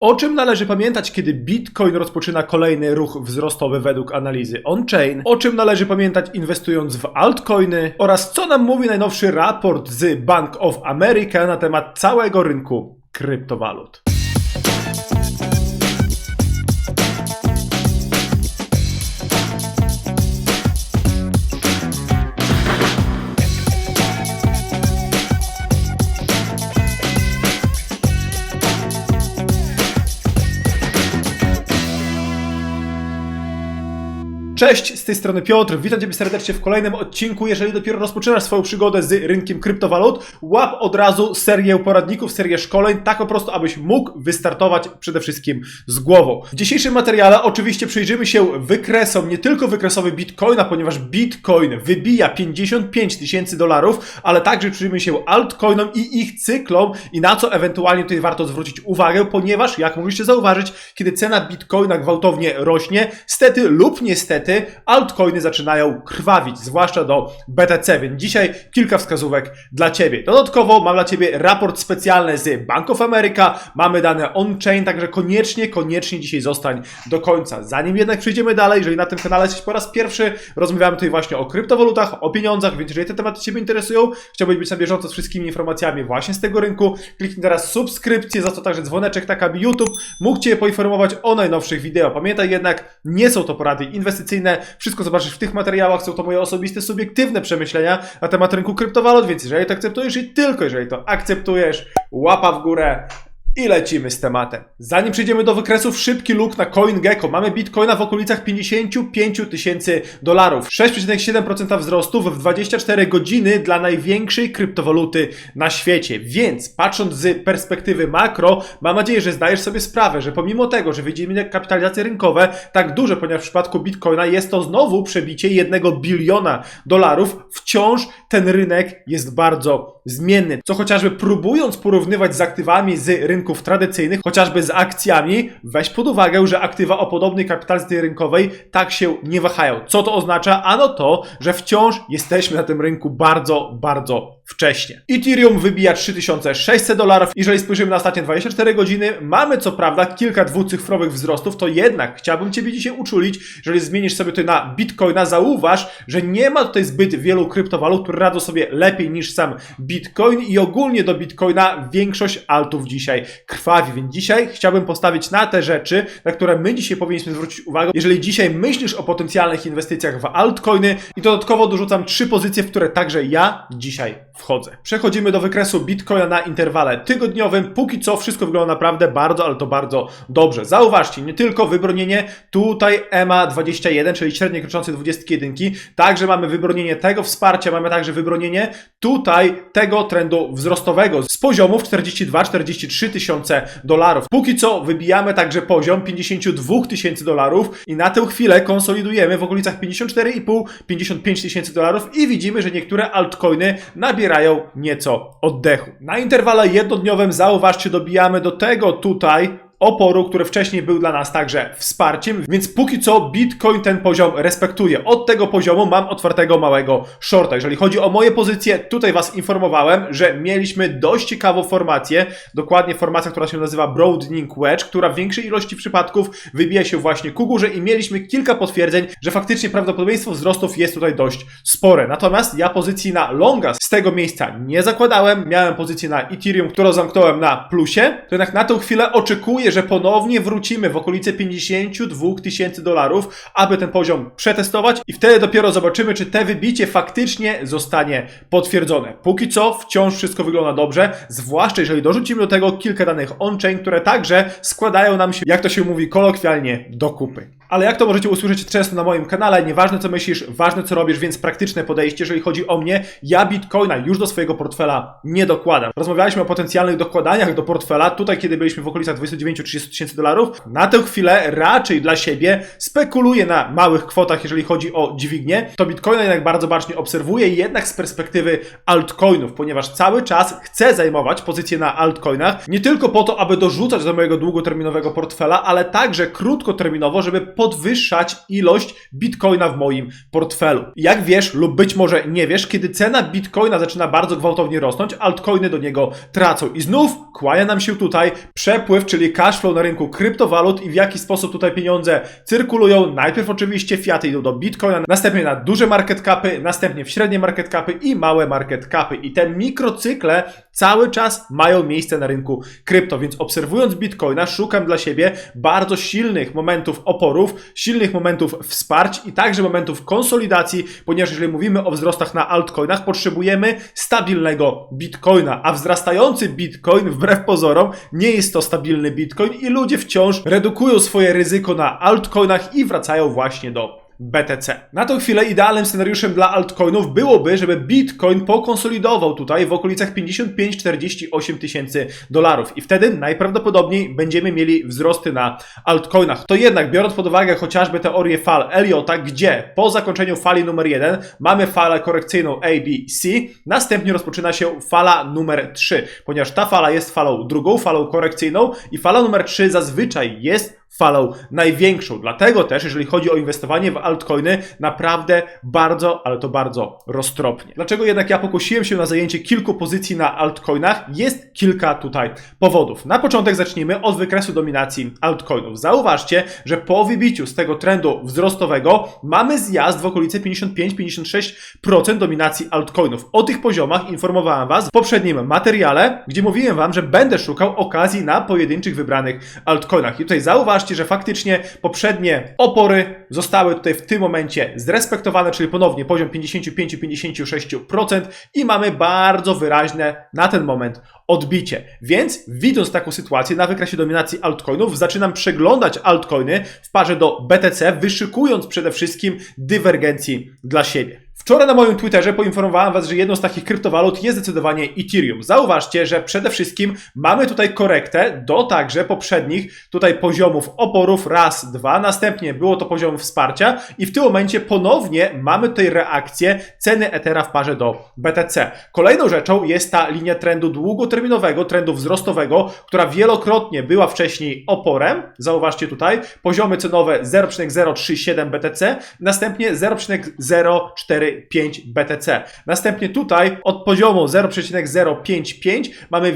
O czym należy pamiętać, kiedy Bitcoin rozpoczyna kolejny ruch wzrostowy według analizy on-chain? O czym należy pamiętać inwestując w altcoiny? Oraz co nam mówi najnowszy raport z Bank of America na temat całego rynku kryptowalut? Cześć, z tej strony Piotr, witam Cię serdecznie w kolejnym odcinku. Jeżeli dopiero rozpoczynasz swoją przygodę z rynkiem kryptowalut, łap od razu serię poradników, serię szkoleń, tak po prostu, abyś mógł wystartować przede wszystkim z głową. W dzisiejszym materiale oczywiście przyjrzymy się wykresom, nie tylko wykresowi Bitcoina, ponieważ Bitcoin wybija 55 tysięcy dolarów, ale także przyjrzymy się altcoinom i ich cyklom i na co ewentualnie tutaj warto zwrócić uwagę, ponieważ jak mogliście zauważyć, kiedy cena Bitcoina gwałtownie rośnie, stety lub niestety, altcoiny zaczynają krwawić, zwłaszcza do BTC, więc dzisiaj kilka wskazówek dla Ciebie. Dodatkowo mam dla Ciebie raport specjalny z Bank of America, mamy dane on-chain, także koniecznie, koniecznie dzisiaj zostań do końca. Zanim jednak przejdziemy dalej, jeżeli na tym kanale jesteś po raz pierwszy, rozmawiamy tutaj właśnie o kryptowalutach, o pieniądzach, więc jeżeli te tematy Ciebie interesują, chciałbyś być na bieżąco z wszystkimi informacjami właśnie z tego rynku, kliknij teraz subskrypcję, za to także dzwoneczek, tak aby YouTube mógł Cię poinformować o najnowszych wideo. Pamiętaj jednak, nie są to porady inwestycyjne, wszystko zobaczysz w tych materiałach, są to moje osobiste, subiektywne przemyślenia na temat rynku kryptowalut, więc jeżeli to akceptujesz i tylko jeżeli to akceptujesz, łapa w górę, i lecimy z tematem. Zanim przejdziemy do wykresów, szybki look na CoinGecko. Mamy Bitcoina w okolicach 55 tysięcy dolarów. 6,7% wzrostu w 24 godziny dla największej kryptowaluty na świecie. Więc patrząc z perspektywy makro, mam nadzieję, że zdajesz sobie sprawę, że pomimo tego, że widzimy kapitalizacje rynkowe tak duże, ponieważ w przypadku Bitcoina jest to znowu przebicie jednego biliona dolarów, wciąż ten rynek jest bardzo zmienny. Co chociażby próbując porównywać z aktywami z rynków tradycyjnych, chociażby z akcjami, weź pod uwagę, że aktywa o podobnej kapitalizacji rynkowej tak się nie wahają. Co to oznacza? Ano to, że wciąż jesteśmy na tym rynku bardzo, bardzo wcześnie. Ethereum wybija 3600 dolarów. Jeżeli spojrzymy na ostatnie 24 godziny, mamy co prawda kilka dwucyfrowych wzrostów, to jednak chciałbym Ciebie dzisiaj uczulić, jeżeli zmienisz sobie to na Bitcoina, zauważ, że nie ma tutaj zbyt wielu kryptowalut, które radzą sobie lepiej niż sam Bitcoin i ogólnie do Bitcoina większość altów dzisiaj krwawi, więc dzisiaj chciałbym postawić na te rzeczy, na które my dzisiaj powinniśmy zwrócić uwagę. Jeżeli dzisiaj myślisz o potencjalnych inwestycjach w altcoiny i dodatkowo dorzucam trzy pozycje, w które także ja dzisiaj wchodzę. Przechodzimy do wykresu Bitcoina na interwale tygodniowym. Póki co wszystko wygląda naprawdę bardzo, ale to bardzo dobrze. Zauważcie, nie tylko wybronienie tutaj EMA 21, czyli średnie kroczące 21, także mamy wybronienie tego wsparcia, mamy także wybronienie tutaj tego trendu wzrostowego z poziomów 42-43 tysiące dolarów. Póki co wybijamy także poziom 52 tysięcy dolarów i na tę chwilę konsolidujemy w okolicach 54,5-55 tysięcy dolarów i widzimy, że niektóre altcoiny nabierają nieco oddechu. Na interwale jednodniowym zauważcie, dobijamy do tego tutaj oporu, który wcześniej był dla nas także wsparciem, więc póki co Bitcoin ten poziom respektuje. Od tego poziomu mam otwartego małego shorta. Jeżeli chodzi o moje pozycje, tutaj Was informowałem, że mieliśmy dość ciekawą formację, dokładnie formacja, która się nazywa Broadening Wedge, która w większej ilości przypadków wybija się właśnie ku górze i mieliśmy kilka potwierdzeń, że faktycznie prawdopodobieństwo wzrostów jest tutaj dość spore. Natomiast ja pozycji na longa z tego miejsca nie zakładałem, miałem pozycję na Ethereum, którą zamknąłem na plusie, to jednak na tę chwilę oczekuję że ponownie wrócimy w okolice 52 tysięcy dolarów, aby ten poziom przetestować i wtedy dopiero zobaczymy, czy te wybicie faktycznie zostanie potwierdzone. Póki co wciąż wszystko wygląda dobrze, zwłaszcza jeżeli dorzucimy do tego kilka danych on-chain, które także składają nam się, jak to się mówi kolokwialnie, do kupy. Ale jak to możecie usłyszeć często na moim kanale, nieważne co myślisz, ważne co robisz, więc praktyczne podejście, jeżeli chodzi o mnie, ja Bitcoina już do swojego portfela nie dokładam. Rozmawialiśmy o potencjalnych dokładaniach do portfela, tutaj kiedy byliśmy w okolicach 29-30 tysięcy dolarów. Na tę chwilę raczej dla siebie spekuluję na małych kwotach, jeżeli chodzi o dźwignię. To Bitcoina jednak bardzo bacznie obserwuję, jednak z perspektywy altcoinów, ponieważ cały czas chcę zajmować pozycję na altcoinach, nie tylko po to, aby dorzucać do mojego długoterminowego portfela, ale także krótkoterminowo, żeby podwyższać ilość bitcoina w moim portfelu. Jak wiesz lub być może nie wiesz, kiedy cena bitcoina zaczyna bardzo gwałtownie rosnąć, altcoiny do niego tracą. I znów kłania nam się tutaj przepływ, czyli cashflow na rynku kryptowalut i w jaki sposób tutaj pieniądze cyrkulują. Najpierw oczywiście fiaty idą do bitcoina, następnie na duże market capy, następnie w średnie market capy i małe market capy. I te mikrocykle cały czas mają miejsce na rynku krypto, więc obserwując bitcoina, szukam dla siebie bardzo silnych momentów oporów, silnych momentów wsparć i także momentów konsolidacji, ponieważ jeżeli mówimy o wzrostach na altcoinach, potrzebujemy stabilnego bitcoina, a wzrastający bitcoin wbrew pozorom nie jest to stabilny bitcoin i ludzie wciąż redukują swoje ryzyko na altcoinach i wracają właśnie do BTC. Na tą chwilę idealnym scenariuszem dla altcoinów byłoby, żeby Bitcoin pokonsolidował tutaj w okolicach 55-48 tysięcy dolarów i wtedy najprawdopodobniej będziemy mieli wzrosty na altcoinach. To jednak biorąc pod uwagę chociażby teorię fal Eliota, gdzie po zakończeniu fali numer 1 mamy falę korekcyjną A, B, C, następnie rozpoczyna się fala numer 3, ponieważ ta fala jest falą drugą, falą korekcyjną i fala numer 3 zazwyczaj jest falą największą. Dlatego też, jeżeli chodzi o inwestowanie w altcoiny, naprawdę bardzo, ale to bardzo roztropnie. Dlaczego jednak ja pokusiłem się na zajęcie kilku pozycji na altcoinach? Jest kilka tutaj powodów. Na początek zacznijmy od wykresu dominacji altcoinów. Zauważcie, że po wybiciu z tego trendu wzrostowego mamy zjazd w okolice 55-56% dominacji altcoinów. O tych poziomach informowałem Was w poprzednim materiale, gdzie mówiłem Wam, że będę szukał okazji na pojedynczych wybranych altcoinach. I tutaj zauważcie, że faktycznie poprzednie opory zostały tutaj w tym momencie zrespektowane, czyli ponownie poziom 55-56% i mamy bardzo wyraźne na ten moment odbicie. Więc widząc taką sytuację na wykresie dominacji altcoinów, zaczynam przeglądać altcoiny w parze do BTC, wyszykując przede wszystkim dywergencji dla siebie. Wczoraj na moim Twitterze poinformowałem Was, że jedną z takich kryptowalut jest zdecydowanie Ethereum. Zauważcie, że przede wszystkim mamy tutaj korektę do także poprzednich tutaj poziomów oporów, raz, dwa, następnie było to poziom wsparcia i w tym momencie ponownie mamy tutaj reakcję ceny Ethera w parze do BTC. Kolejną rzeczą jest ta linia trendu długoterminowego, trendu wzrostowego, która wielokrotnie była wcześniej oporem. Zauważcie tutaj poziomy cenowe 0,037 BTC, następnie 0,04 5 BTC. Następnie tutaj od poziomu 0,055 mamy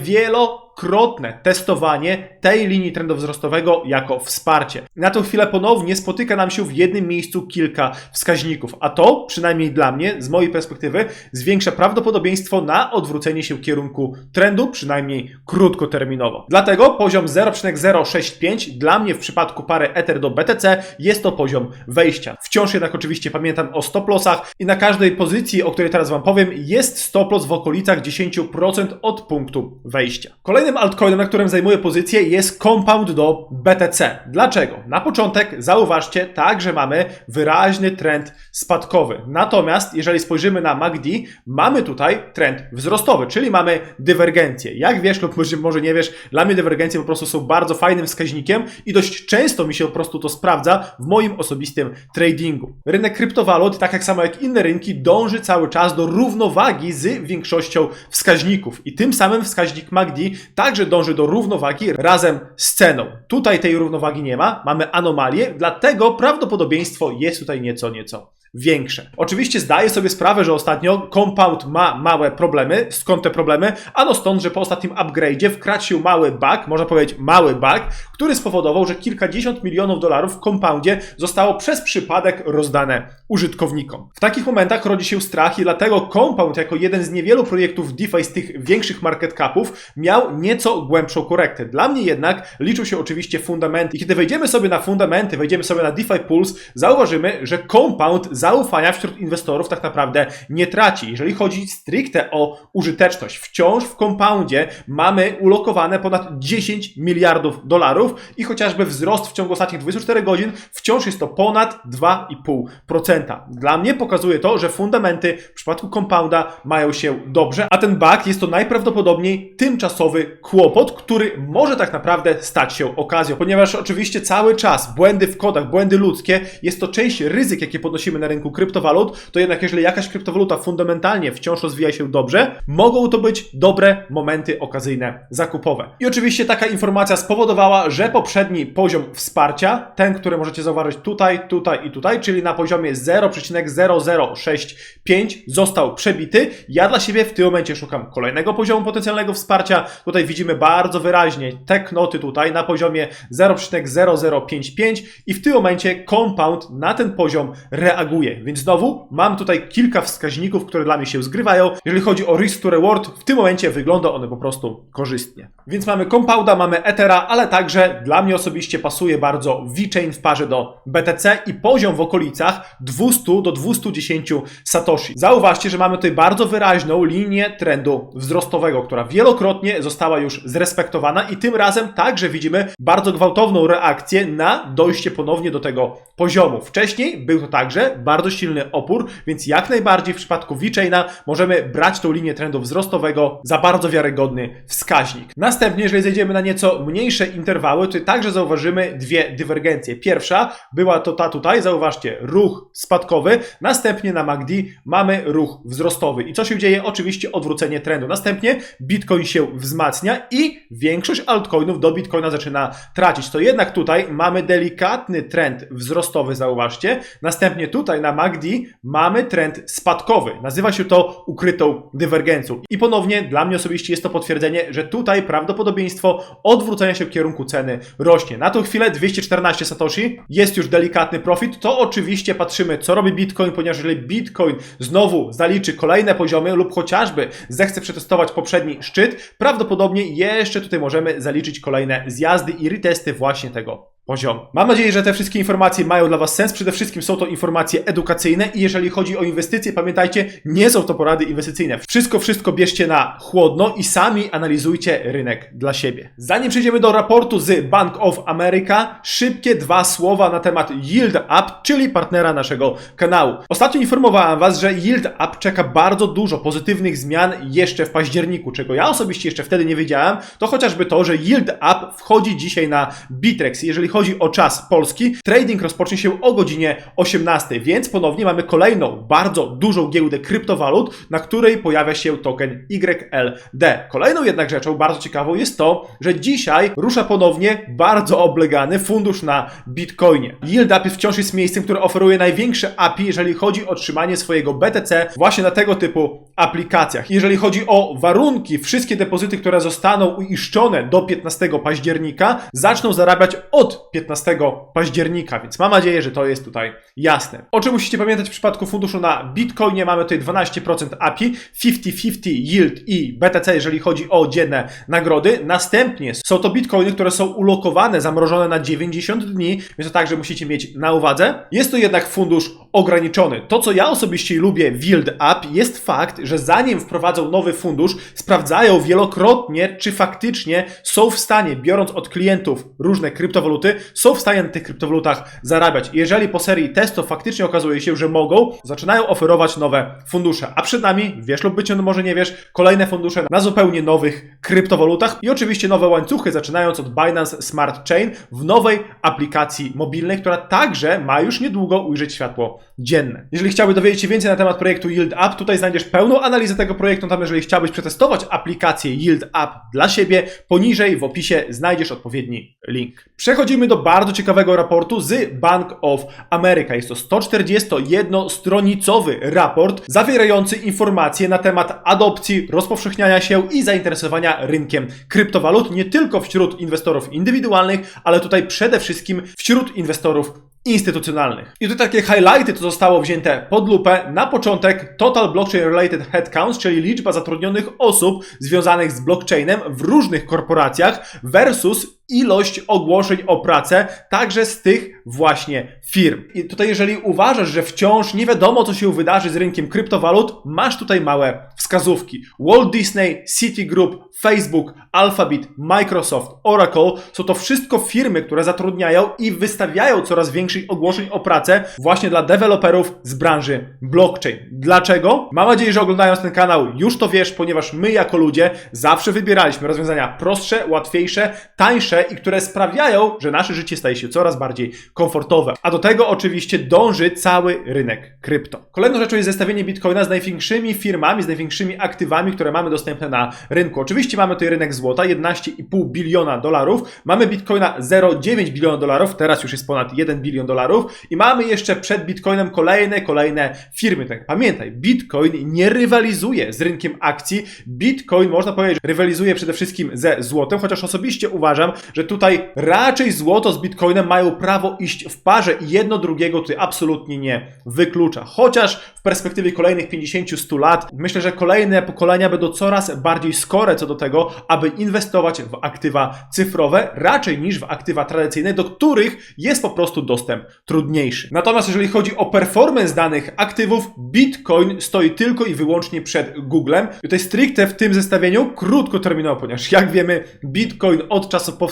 wielokrotne testowanie tej linii trendu wzrostowego jako wsparcie. Na tą chwilę ponownie spotyka nam się w jednym miejscu kilka wskaźników, a to przynajmniej dla mnie, z mojej perspektywy, zwiększa prawdopodobieństwo na odwrócenie się kierunku trendu, przynajmniej krótkoterminowo. Dlatego poziom 0,065 dla mnie w przypadku pary Ether do BTC jest to poziom wejścia. Wciąż jednak oczywiście pamiętam o stop lossach i na każdej pozycji, o której teraz Wam powiem, jest stop loss w okolicach 10% od punktu wejścia. Kolejnym altcoinem, na którym zajmuję pozycję jest Compound do BTC. Dlaczego? Na początek zauważcie tak, że mamy wyraźny trend spadkowy. Natomiast jeżeli spojrzymy na MACD, mamy tutaj trend wzrostowy, czyli mamy dywergencję. Jak wiesz lub może nie wiesz, dla mnie dywergencje po prostu są bardzo fajnym wskaźnikiem i dość często mi się po prostu to sprawdza w moim osobistym tradingu. Rynek kryptowalut, tak jak samo jak inne rynki, dąży cały czas do równowagi z większością wskaźników i tym samym wskaźnik MACD także dąży do równowagi razem z ceną. Tutaj tej równowagi nie ma, mamy anomalię, dlatego prawdopodobieństwo jest tutaj nieco, nieco większe. Oczywiście zdaję sobie sprawę, że ostatnio Compound ma małe problemy. Skąd te problemy? Ano stąd, że po ostatnim upgrade'zie wkradł się mały bug, można powiedzieć mały bug, który spowodował, że kilkadziesiąt milionów dolarów w Compoundzie zostało przez przypadek rozdane użytkownikom. W takich momentach rodzi się strach i dlatego Compound jako jeden z niewielu projektów DeFi z tych większych market capów miał nieco głębszą korektę. Dla mnie jednak liczą się oczywiście fundamenty. I kiedy wejdziemy sobie na fundamenty, wejdziemy sobie na DeFi Pulse, zauważymy, że Compound zaufania wśród inwestorów tak naprawdę nie traci. Jeżeli chodzi stricte o użyteczność, wciąż w compoundzie mamy ulokowane ponad 10 miliardów dolarów i chociażby wzrost w ciągu ostatnich 24 godzin wciąż jest to ponad 2,5%. Dla mnie pokazuje to, że fundamenty w przypadku compounda mają się dobrze, a ten bug jest to najprawdopodobniej tymczasowy kłopot, który może tak naprawdę stać się okazją, ponieważ oczywiście cały czas błędy w kodach, błędy ludzkie jest to część ryzyk, jakie podnosimy na rynku kryptowalut, to jednak jeżeli jakaś kryptowaluta fundamentalnie wciąż rozwija się dobrze, mogą to być dobre momenty okazyjne zakupowe. I oczywiście taka informacja spowodowała, że poprzedni poziom wsparcia, ten, który możecie zauważyć tutaj, tutaj i tutaj, czyli na poziomie 0,0065 został przebity. Ja dla siebie w tym momencie szukam kolejnego poziomu potencjalnego wsparcia. Tutaj widzimy bardzo wyraźnie te knoty tutaj na poziomie 0,0055 i w tym momencie compound na ten poziom reaguje. Więc znowu mam tutaj kilka wskaźników, które dla mnie się zgrywają. Jeżeli chodzi o risk to reward, w tym momencie wygląda one po prostu korzystnie. Więc mamy compounda, mamy Ethera, ale także dla mnie osobiście pasuje bardzo VeChain w parze do BTC i poziom w okolicach 200 do 210 Satoshi. Zauważcie, że mamy tutaj bardzo wyraźną linię trendu wzrostowego, która wielokrotnie została już zrespektowana i tym razem także widzimy bardzo gwałtowną reakcję na dojście ponownie do tego poziomu. Wcześniej był to także bardzo silny opór, więc jak najbardziej w przypadku VeChaina możemy brać tą linię trendu wzrostowego za bardzo wiarygodny wskaźnik. Następnie, jeżeli zejdziemy na nieco mniejsze interwały, to także zauważymy dwie dywergencje. Pierwsza była to ta tutaj, zauważcie, ruch spadkowy, następnie na MACD mamy ruch wzrostowy. I co się dzieje? Oczywiście odwrócenie trendu. Następnie Bitcoin się wzmacnia i większość altcoinów do Bitcoina zaczyna tracić. To jednak tutaj mamy delikatny trend wzrostowy, zauważcie. Następnie tutaj na MACD mamy trend spadkowy. Nazywa się to ukrytą dywergencją. I ponownie dla mnie osobiście jest to potwierdzenie, że tutaj prawdopodobieństwo odwrócenia się w kierunku ceny rośnie. Na tą chwilę 214 Satoshi jest już delikatny profit. To oczywiście patrzymy, co robi Bitcoin, ponieważ jeżeli Bitcoin znowu zaliczy kolejne poziomy lub chociażby zechce przetestować poprzedni szczyt, prawdopodobnie jeszcze tutaj możemy zaliczyć kolejne zjazdy i retesty właśnie tego poziomu. Mam nadzieję, że te wszystkie informacje mają dla Was sens. Przede wszystkim są to informacje edukacyjne i jeżeli chodzi o inwestycje, pamiętajcie, nie są to porady inwestycyjne. Wszystko, wszystko bierzcie na chłodno i sami analizujcie rynek dla siebie. Zanim przejdziemy do raportu z Bank of America, szybkie dwa słowa na temat Yield Up, czyli partnera naszego kanału. Ostatnio informowałem Was, że Yield Up czeka bardzo dużo pozytywnych zmian jeszcze w październiku, czego ja osobiście jeszcze wtedy nie wiedziałem, to chociażby to, że Yield Up wchodzi dzisiaj na Bitrex. Jeżeli chodzi o czas polski, trading rozpocznie się o godzinie 18, więc ponownie mamy kolejną bardzo dużą giełdę kryptowalut, na której pojawia się token YLD. Kolejną jednak rzeczą bardzo ciekawą jest to, że dzisiaj rusza ponownie bardzo oblegany fundusz na Bitcoinie. Yield Up wciąż jest miejscem, które oferuje największe API, jeżeli chodzi o trzymanie swojego BTC właśnie na tego typu aplikacjach. Jeżeli chodzi o warunki, wszystkie depozyty, które zostaną uiszczone do 15 października, zaczną zarabiać od 15 października, więc mam nadzieję, że to jest tutaj jasne. O czym musicie pamiętać w przypadku funduszu na Bitcoinie? Mamy tutaj 12% API, 50-50 yield i BTC, jeżeli chodzi o dzienne nagrody. Następnie są to bitcoiny, które są ulokowane, zamrożone na 90 dni, więc to także musicie mieć na uwadze. Jest to jednak fundusz ograniczony. To, co ja osobiście lubię w Yield Up, jest fakt, że zanim wprowadzą nowy fundusz, sprawdzają wielokrotnie, czy faktycznie są w stanie, biorąc od klientów różne kryptowaluty, są w stanie na tych kryptowalutach zarabiać. Jeżeli po serii testów faktycznie okazuje się, że mogą, zaczynają oferować nowe fundusze. A przed nami, wiesz lub być może nie wiesz, kolejne fundusze na zupełnie nowych kryptowalutach i oczywiście nowe łańcuchy, zaczynając od Binance Smart Chain w nowej aplikacji mobilnej, która także ma już niedługo ujrzeć światło dzienne. Jeżeli chciałbyś dowiedzieć się więcej na temat projektu Yield Up, tutaj znajdziesz pełną analizę tego projektu, natomiast jeżeli chciałbyś przetestować aplikację Yield Up dla siebie, poniżej w opisie znajdziesz odpowiedni link. Przechodzimy do bardzo ciekawego raportu z Bank of America. Jest to 141-stronicowy raport zawierający informacje na temat adopcji, rozpowszechniania się i zainteresowania rynkiem kryptowalut nie tylko wśród inwestorów indywidualnych, ale tutaj przede wszystkim wśród inwestorów instytucjonalnych. I tutaj takie highlighty to zostało wzięte pod lupę. Na początek Total Blockchain Related Headcounts, czyli liczba zatrudnionych osób związanych z blockchainem w różnych korporacjach versus ilość ogłoszeń o pracę także z tych właśnie firm. I tutaj jeżeli uważasz, że wciąż nie wiadomo co się wydarzy z rynkiem kryptowalut, masz tutaj małe wskazówki. Walt Disney, Citigroup, Facebook, Alphabet, Microsoft, Oracle są to wszystko firmy, które zatrudniają i wystawiają coraz większych ogłoszeń o pracę właśnie dla deweloperów z branży blockchain. Dlaczego? Mam nadzieję, że oglądając ten kanał już to wiesz, ponieważ my jako ludzie zawsze wybieraliśmy rozwiązania prostsze, łatwiejsze, tańsze i które sprawiają, że nasze życie staje się coraz bardziej komfortowe. A do tego oczywiście dąży cały rynek krypto. Kolejną rzeczą jest zestawienie Bitcoina z największymi firmami, z największymi aktywami, które mamy dostępne na rynku. Oczywiście mamy tutaj rynek złota, 11,5 biliona dolarów. Mamy Bitcoina 0,9 biliona dolarów, teraz już jest ponad 1 bilion dolarów. I mamy jeszcze przed Bitcoinem kolejne, kolejne firmy. Tak pamiętaj, Bitcoin nie rywalizuje z rynkiem akcji. Bitcoin, można powiedzieć, rywalizuje przede wszystkim ze złotem, chociaż osobiście uważam, że tutaj raczej złoto z Bitcoinem mają prawo iść w parze i jedno drugiego tutaj absolutnie nie wyklucza. Chociaż w perspektywie kolejnych 50-100 lat myślę, że kolejne pokolenia będą coraz bardziej skore co do tego, aby inwestować w aktywa cyfrowe, raczej niż w aktywa tradycyjne, do których jest po prostu dostęp trudniejszy. Natomiast jeżeli chodzi o performance danych aktywów, Bitcoin stoi tylko i wyłącznie przed Googlem. Tutaj stricte w tym zestawieniu krótkoterminowo, ponieważ jak wiemy, Bitcoin od czasu powstania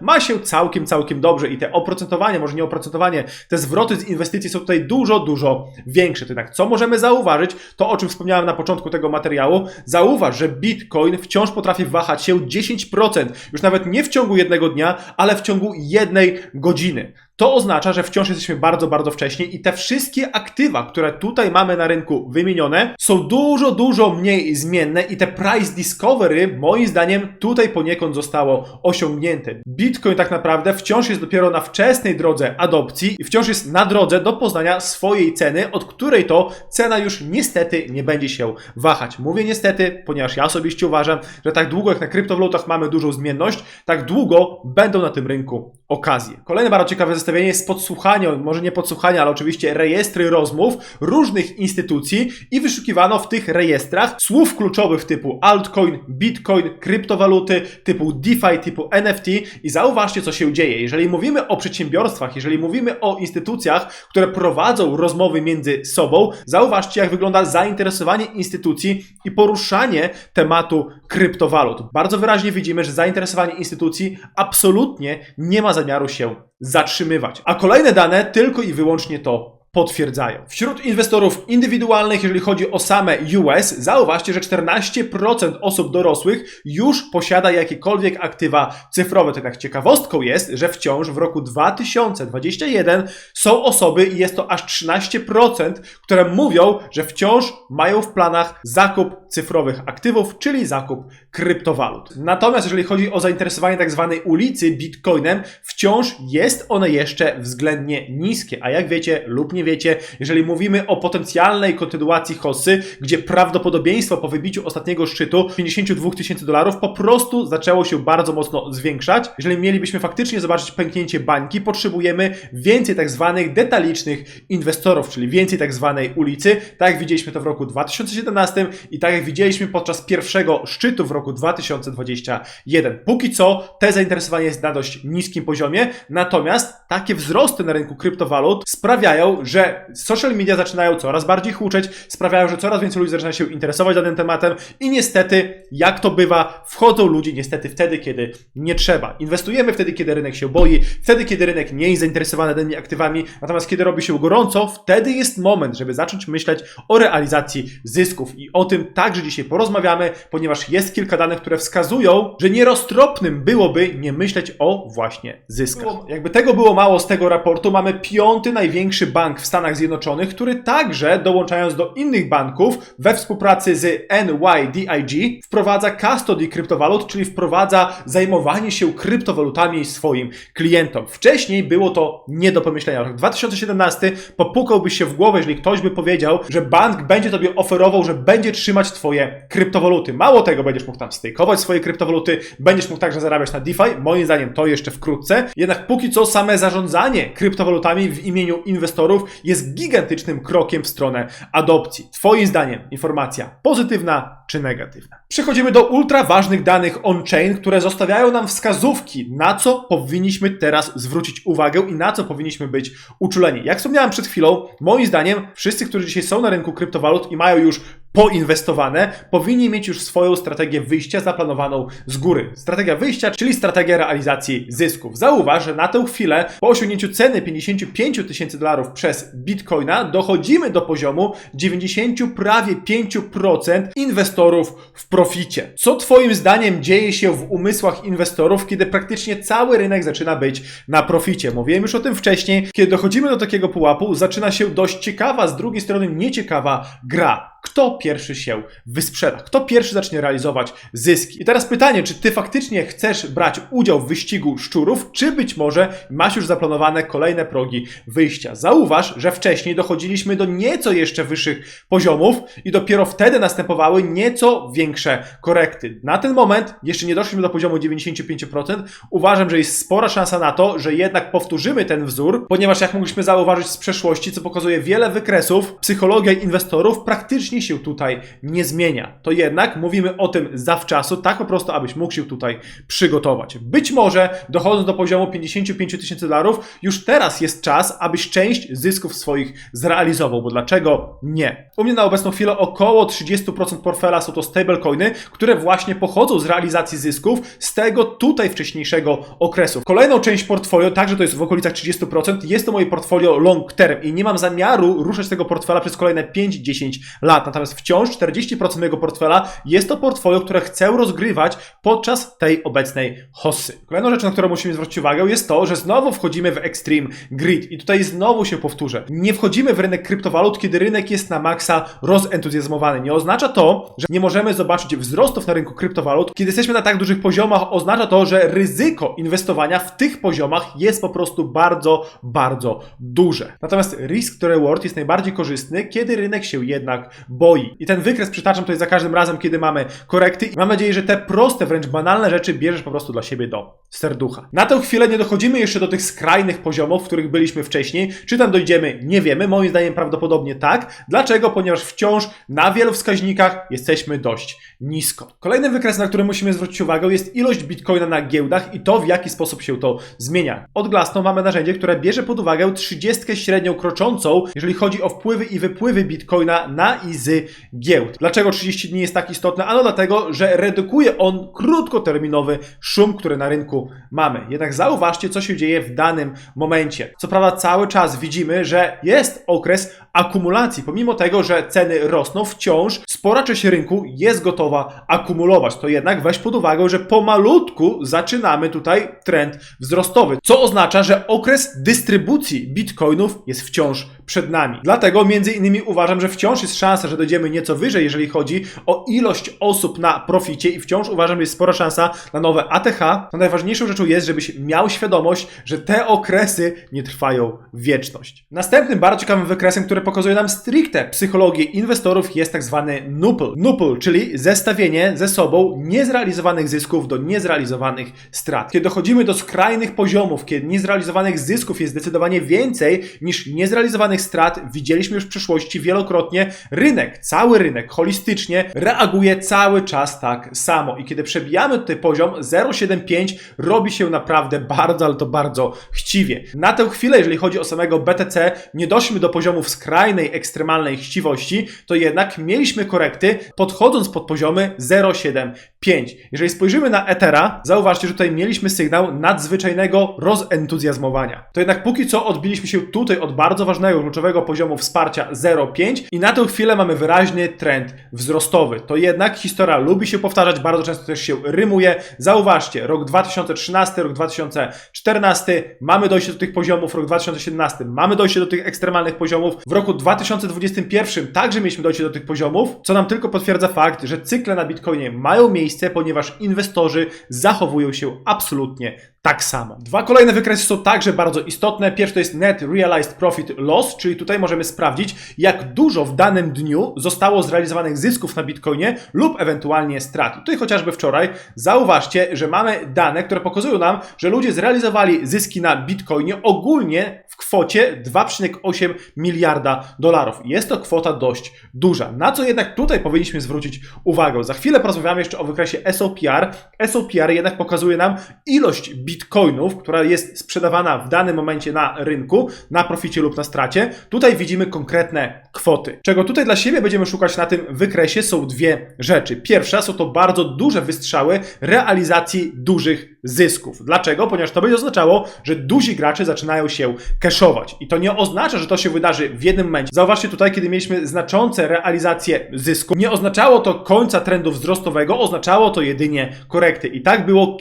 ma się całkiem, całkiem dobrze i te oprocentowanie, może nie oprocentowanie, te zwroty z inwestycji są tutaj dużo, dużo większe. Jednak co możemy zauważyć, to o czym wspomniałem na początku tego materiału, zauważ, że Bitcoin wciąż potrafi wahać się 10%, już nawet nie w ciągu jednego dnia, ale w ciągu jednej godziny. To oznacza, że wciąż jesteśmy bardzo, bardzo wcześnie i te wszystkie aktywa, które tutaj mamy na rynku wymienione, są dużo, dużo mniej zmienne i te price discovery, moim zdaniem, tutaj poniekąd zostało osiągnięte. Bitcoin tak naprawdę wciąż jest dopiero na wczesnej drodze adopcji i wciąż jest na drodze do poznania swojej ceny, od której to cena już niestety nie będzie się wahać. Mówię niestety, ponieważ ja osobiście uważam, że tak długo jak na kryptowalutach mamy dużą zmienność, tak długo będą na tym rynku okazje. Kolejne bardzo ciekawe zestawienie jest podsłuchanie, może nie podsłuchanie, ale oczywiście rejestry rozmów różnych instytucji i wyszukiwano w tych rejestrach słów kluczowych typu altcoin, bitcoin, kryptowaluty, typu DeFi, typu NFT i zauważcie, co się dzieje. Jeżeli mówimy o przedsiębiorstwach, jeżeli mówimy o instytucjach, które prowadzą rozmowy między sobą, zauważcie, jak wygląda zainteresowanie instytucji i poruszanie tematu kryptowalut. Bardzo wyraźnie widzimy, że zainteresowanie instytucji absolutnie nie ma zamiaru się zatrzymywać. A kolejne dane tylko i wyłącznie to potwierdzają. Wśród inwestorów indywidualnych, jeżeli chodzi o same US, zauważcie, że 14% osób dorosłych już posiada jakiekolwiek aktywa cyfrowe. Jednak ciekawostką jest, że wciąż w roku 2021 są osoby i jest to aż 13%, które mówią, że wciąż mają w planach zakup cyfrowych aktywów, czyli zakup kryptowalut. Natomiast jeżeli chodzi o zainteresowanie tak zwanej ulicy Bitcoinem, wciąż jest one jeszcze względnie niskie, a jak wiecie lub nie wiecie, jeżeli mówimy o potencjalnej kontynuacji hossy, gdzie prawdopodobieństwo po wybiciu ostatniego szczytu 52 tysięcy dolarów po prostu zaczęło się bardzo mocno zwiększać. Jeżeli mielibyśmy faktycznie zobaczyć pęknięcie bańki, potrzebujemy więcej tak zwanych detalicznych inwestorów, czyli więcej tak zwanej ulicy, tak jak widzieliśmy to w roku 2017 i tak jak widzieliśmy podczas pierwszego szczytu w roku 2021. Póki co te zainteresowanie jest na dość niskim poziomie, natomiast takie wzrosty na rynku kryptowalut sprawiają, że social media zaczynają coraz bardziej huczeć, sprawiają, że coraz więcej ludzi zaczyna się interesować danym tematem i niestety, jak to bywa, wchodzą ludzie niestety wtedy, kiedy nie trzeba. Inwestujemy wtedy, kiedy rynek się boi, wtedy, kiedy rynek nie jest zainteresowany danymi aktywami, natomiast kiedy robi się gorąco, wtedy jest moment, żeby zacząć myśleć o realizacji zysków i o tym także dzisiaj porozmawiamy, ponieważ jest kilka danych, które wskazują, że nieroztropnym byłoby nie myśleć o właśnie zyskach. Jakby tego było mało z tego raportu, mamy piąty największy bank w Stanach Zjednoczonych, który także, dołączając do innych banków, we współpracy z NYDIG, wprowadza custody kryptowalut, czyli wprowadza zajmowanie się kryptowalutami swoim klientom. Wcześniej było to nie do pomyślenia. Rok 2017 popukałby się w głowę, jeżeli ktoś by powiedział, że bank będzie tobie oferował, że będzie trzymać twoje kryptowaluty. Mało tego, będziesz mógł tam stakeować swoje kryptowaluty, będziesz mógł także zarabiać na DeFi. Moim zdaniem to jeszcze wkrótce. Jednak póki co same zarządzanie kryptowalutami w imieniu inwestorów jest gigantycznym krokiem w stronę adopcji. Twoim zdaniem informacja pozytywna czy negatywna? Przechodzimy do ultra ważnych danych on-chain, które zostawiają nam wskazówki, na co powinniśmy teraz zwrócić uwagę i na co powinniśmy być uczuleni. Jak wspomniałem przed chwilą, moim zdaniem wszyscy, którzy dzisiaj są na rynku kryptowalut i mają już poinwestowane, powinni mieć już swoją strategię wyjścia zaplanowaną z góry. Strategia wyjścia, czyli strategia realizacji zysków. Zauważ, że na tę chwilę po osiągnięciu ceny 55 tysięcy dolarów przez bitcoina dochodzimy do poziomu 90 prawie 5% inwestorów w proficie. Co Twoim zdaniem dzieje się w umysłach inwestorów, kiedy praktycznie cały rynek zaczyna być na proficie? Mówiłem już o tym wcześniej. Kiedy dochodzimy do takiego pułapu, zaczyna się dość ciekawa, z drugiej strony nieciekawa gra. Kto pierwszy się wysprzeda? Kto pierwszy zacznie realizować zyski? I teraz pytanie, czy ty faktycznie chcesz brać udział w wyścigu szczurów, czy być może masz już zaplanowane kolejne progi wyjścia? Zauważ, że wcześniej dochodziliśmy do nieco jeszcze wyższych poziomów i dopiero wtedy następowały nieco większe korekty. Na ten moment jeszcze nie doszliśmy do poziomu 95%. Uważam, że jest spora szansa na to, że jednak powtórzymy ten wzór, ponieważ jak mogliśmy zauważyć z przeszłości, co pokazuje wiele wykresów, psychologia inwestorów praktycznie się tutaj nie zmienia. To jednak mówimy o tym zawczasu, tak po prostu, abyś mógł się tutaj przygotować. Być może dochodząc do poziomu 55 tysięcy dolarów, już teraz jest czas, abyś część zysków swoich zrealizował, bo dlaczego nie? U mnie na obecną chwilę około 30% portfela są to stablecoiny, które właśnie pochodzą z realizacji zysków z tego tutaj wcześniejszego okresu. Kolejną część portfolio, także to jest w okolicach 30%, jest to moje portfolio long term i nie mam zamiaru ruszać tego portfela przez kolejne 5-10 lat. Natomiast wciąż 40% mojego portfela jest to portfolio, które chcę rozgrywać podczas tej obecnej hossy. Kolejną rzeczą, na którą musimy zwrócić uwagę, jest to, że znowu wchodzimy w extreme grid i tutaj znowu się powtórzę. Nie wchodzimy w rynek kryptowalut, kiedy rynek jest na maksa rozentuzjazmowany. Nie oznacza to, że nie możemy zobaczyć wzrostów na rynku kryptowalut. Kiedy jesteśmy na tak dużych poziomach, oznacza to, że ryzyko inwestowania w tych poziomach jest po prostu bardzo, bardzo duże. Natomiast risk to reward jest najbardziej korzystny, kiedy rynek się jednak boi. I ten wykres przytaczam tutaj za każdym razem, kiedy mamy korekty. I mam nadzieję, że te proste, wręcz banalne rzeczy bierzesz po prostu dla siebie do serducha. Na tę chwilę nie dochodzimy jeszcze do tych skrajnych poziomów, w których byliśmy wcześniej. Czy tam dojdziemy? Nie wiemy. Moim zdaniem prawdopodobnie tak. Dlaczego? Ponieważ wciąż na wielu wskaźnikach jesteśmy dość nisko. Kolejny wykres, na który musimy zwrócić uwagę, jest ilość bitcoina na giełdach i to, w jaki sposób się to zmienia. Od Glassnode mamy narzędzie, które bierze pod uwagę 30 średnią kroczącą, jeżeli chodzi o wpływy i wypływy bitcoina na i z giełd. Dlaczego 30 dni jest tak istotne? Ano dlatego, że redukuje on krótkoterminowy szum, który na rynku mamy. Jednak zauważcie, co się dzieje w danym momencie. Co prawda cały czas widzimy, że jest okres akumulacji. Pomimo tego, że ceny rosną, wciąż spora część rynku jest gotowa akumulować. To jednak weź pod uwagę, że pomalutku zaczynamy tutaj trend wzrostowy, co oznacza, że okres dystrybucji bitcoinów jest wciąż przed nami. Dlatego między innymi uważam, że wciąż jest szansa, że dojdziemy nieco wyżej, jeżeli chodzi o ilość osób na proficie i wciąż uważam, że jest spora szansa na nowe ATH. No najważniejszą rzeczą jest, żebyś miał świadomość, że te okresy nie trwają wieczność. Następnym bardzo ciekawym wykresem, który pokazuje nam stricte psychologię inwestorów jest tak zwany NUPL. NUPL, czyli zestawienie ze sobą niezrealizowanych zysków do niezrealizowanych strat. Kiedy dochodzimy do skrajnych poziomów, kiedy niezrealizowanych zysków jest zdecydowanie więcej niż niezrealizowanych strat, widzieliśmy już w przeszłości wielokrotnie, rynek, cały rynek holistycznie reaguje cały czas tak samo. I kiedy przebijamy tutaj poziom 0,75, robi się naprawdę bardzo, ale to bardzo chciwie. Na tę chwilę, jeżeli chodzi o samego BTC, nie doszliśmy do poziomów skrajnej, ekstremalnej chciwości, to jednak mieliśmy korekty, podchodząc pod poziomy 0,75. Jeżeli spojrzymy na Ethera, zauważcie, że tutaj mieliśmy sygnał nadzwyczajnego rozentuzjazmowania. To jednak póki co odbiliśmy się tutaj od bardzo ważnego, kluczowego poziomu wsparcia 0,5 i na tę chwilę mamy wyraźny trend wzrostowy. To jednak historia lubi się powtarzać, bardzo często też się rymuje. Zauważcie, rok 2013, rok 2014, mamy dojście do tych poziomów, rok 2017, mamy dojście do tych ekstremalnych poziomów. W roku 2021 także mieliśmy dojście do tych poziomów, co nam tylko potwierdza fakt, że cykle na Bitcoinie mają miejsce, ponieważ inwestorzy zachowują się absolutnie tak samo. Dwa kolejne wykresy są także bardzo istotne. Pierwszy to jest Net Realized Profit Loss, czyli tutaj możemy sprawdzić, jak dużo w danym dniu zostało zrealizowanych zysków na Bitcoinie lub ewentualnie strat. Tutaj chociażby wczoraj zauważcie, że mamy dane, które pokazują nam, że ludzie zrealizowali zyski na Bitcoinie ogólnie w kwocie 2,8 miliarda dolarów. Jest to kwota dość duża. Na co jednak tutaj powinniśmy zwrócić uwagę? Za chwilę porozmawiamy jeszcze o wykresie SOPR. SOPR jednak pokazuje nam ilość bitcoinów, która jest sprzedawana w danym momencie na rynku, na proficie lub na stracie. Tutaj widzimy konkretne kwoty. Czego tutaj dla siebie będziemy szukać na tym wykresie są dwie rzeczy. Pierwsza są to bardzo duże wystrzały realizacji dużych zysków. Dlaczego? Ponieważ to będzie oznaczało, że duzi gracze zaczynają się cashować. I to nie oznacza, że to się wydarzy w jednym momencie. Zauważcie tutaj, kiedy mieliśmy znaczące realizacje zysku, nie oznaczało to końca trendu wzrostowego, oznaczało to jedynie korekty. I tak było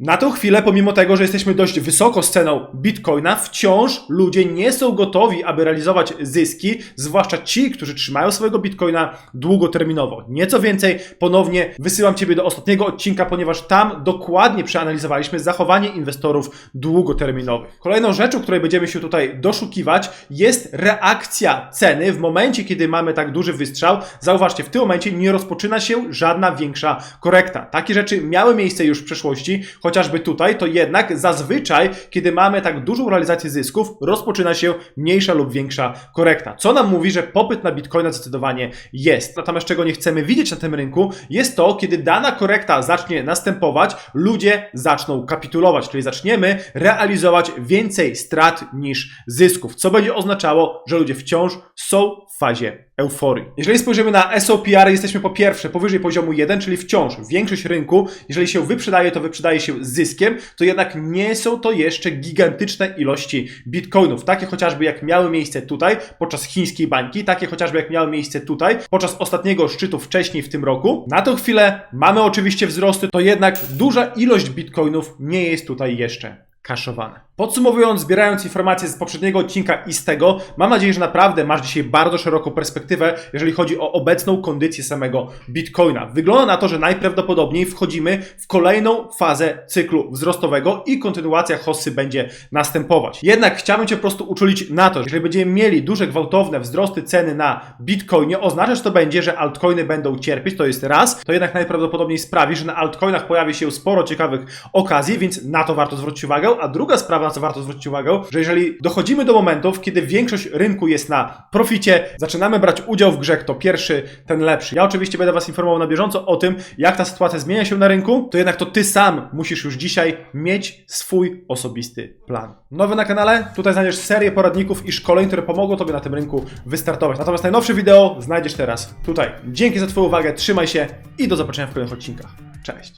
Na tą chwilę, pomimo tego, że jesteśmy dość wysoko z ceną Bitcoina, wciąż ludzie nie są gotowi, aby realizować zyski, zwłaszcza ci, którzy trzymają swojego Bitcoina długoterminowo. Nieco więcej, ponownie wysyłam Ciebie do ostatniego odcinka, ponieważ tam dokładnie przeanalizowaliśmy zachowanie inwestorów długoterminowych. Kolejną rzeczą, której będziemy się tutaj doszukiwać, jest reakcja ceny w momencie, kiedy mamy tak duży wystrzał. Zauważcie, w tym momencie nie rozpoczyna się żadna większa korekta. Takie rzeczy miały miejsce już w przeszłości, chociażby tutaj, to jednak zazwyczaj, kiedy mamy tak dużą realizację zysków, rozpoczyna się mniejsza lub większa korekta. Co nam mówi, że popyt na bitcoina zdecydowanie jest. Natomiast czego nie chcemy widzieć na tym rynku, jest to, kiedy dana korekta zacznie następować, ludzie zaczną kapitulować, czyli zaczniemy realizować więcej strat niż zysków, co będzie oznaczało, że ludzie wciąż są w fazie euforii. Jeżeli spojrzymy na SOPR, jesteśmy po pierwsze powyżej poziomu 1, czyli wciąż większość rynku, jeżeli się wyprzedaje, to wyprzedaje się zyskiem, to jednak nie są to jeszcze gigantyczne ilości bitcoinów, takie chociażby jak miały miejsce tutaj podczas chińskiej bańki, takie chociażby jak miały miejsce tutaj podczas ostatniego szczytu wcześniej w tym roku. Na tą chwilę mamy oczywiście wzrosty, to jednak duża ilość bitcoinów nie jest tutaj jeszcze kaszowane. Podsumowując, zbierając informacje z poprzedniego odcinka i z tego, mam nadzieję, że naprawdę masz dzisiaj bardzo szeroką perspektywę, jeżeli chodzi o obecną kondycję samego Bitcoina. Wygląda na to, że najprawdopodobniej wchodzimy w kolejną fazę cyklu wzrostowego i kontynuacja hossy będzie następować. Jednak chciałbym Cię po prostu uczulić na to, że jeżeli będziemy mieli duże, gwałtowne wzrosty ceny na Bitcoinie, oznacza, że to będzie, że altcoiny będą cierpieć, to jest raz, to jednak najprawdopodobniej sprawi, że na altcoinach pojawi się sporo ciekawych okazji, więc na to warto zwrócić uwagę. A druga sprawa, na co warto zwrócić uwagę, że jeżeli dochodzimy do momentów, kiedy większość rynku jest na proficie, zaczynamy brać udział w grze, kto pierwszy, ten lepszy. Ja oczywiście będę Was informował na bieżąco o tym, jak ta sytuacja zmienia się na rynku, to jednak to Ty sam musisz już dzisiaj mieć swój osobisty plan. Nowy na kanale, tutaj znajdziesz serię poradników i szkoleń, które pomogą Tobie na tym rynku wystartować. Natomiast najnowsze wideo znajdziesz teraz tutaj. Dzięki za Twoją uwagę, trzymaj się i do zobaczenia w kolejnych odcinkach. Cześć!